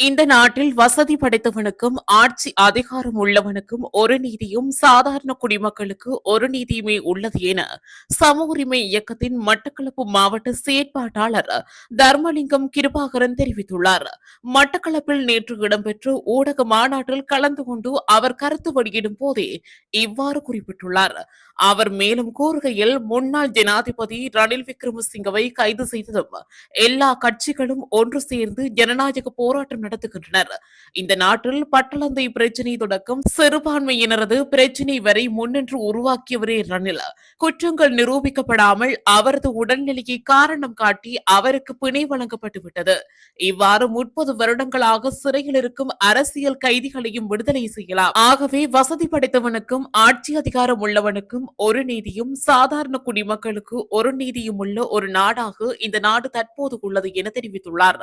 இந்த நாட்டில் வசதி படைத்தவனுக்கும் ஆட்சி அதிகாரம் உள்ளவனுக்கும் ஒரு நீதியும் சாதாரண குடிமக்களுக்கு ஒரு நீதியுமே உள்ளது என சம உரிமை இயக்கத்தின் மட்டக்களப்பு மாவட்ட செயற்பாட்டாளர் தர்மலிங்கம் கிருபாகரன் தெரிவித்துள்ளார். மட்டக்களப்பில் நேற்று இடம்பெற்ற ஊடக மாநாட்டில் கலந்து கொண்டு அவர் கருத்து வெளியிடும் போதே இவ்வாறு குறிப்பிட்டுள்ளார். அவர் மேலும் கூறுகையில் முன்னாள் ஜனாதிபதி ரணில் விக்ரமசிங்கவை கைது செய்ததும் எல்லா கட்சிகளும் ஒன்று சேர்ந்து ஜனநாயக போராட்டம் நடத்துகின்றனர். இந்த நாட்டில் பட்டளந்தை பிரச்சினை தொடக்கம் சிறுபான்மையினரது பிரச்சினை வரை முன்னின்று உருவாக்கியவரே ரணில். குற்றங்கள் நிரூபிக்கப்படாமல் அவரது உடல்நிலையை காரணம் காட்டி அவருக்கு பிணை வழங்கப்பட்டு விட்டது. இவ்வாறு முப்பது வருடங்களாக சிறையில் இருக்கும் அரசியல் கைதிகளையும் விடுதலை செய்யலாம். ஆகவே வசதி படைத்தவனுக்கும் ஆட்சி அதிகாரம் உள்ளவனுக்கும் ஒரு நீதியும் சாதாரண குடிமக்களுக்கு ஒரு நீதியும் உள்ள ஒரு நாடாக இந்த நாடு தற்போது உள்ளது என தெரிவித்துள்ளார்.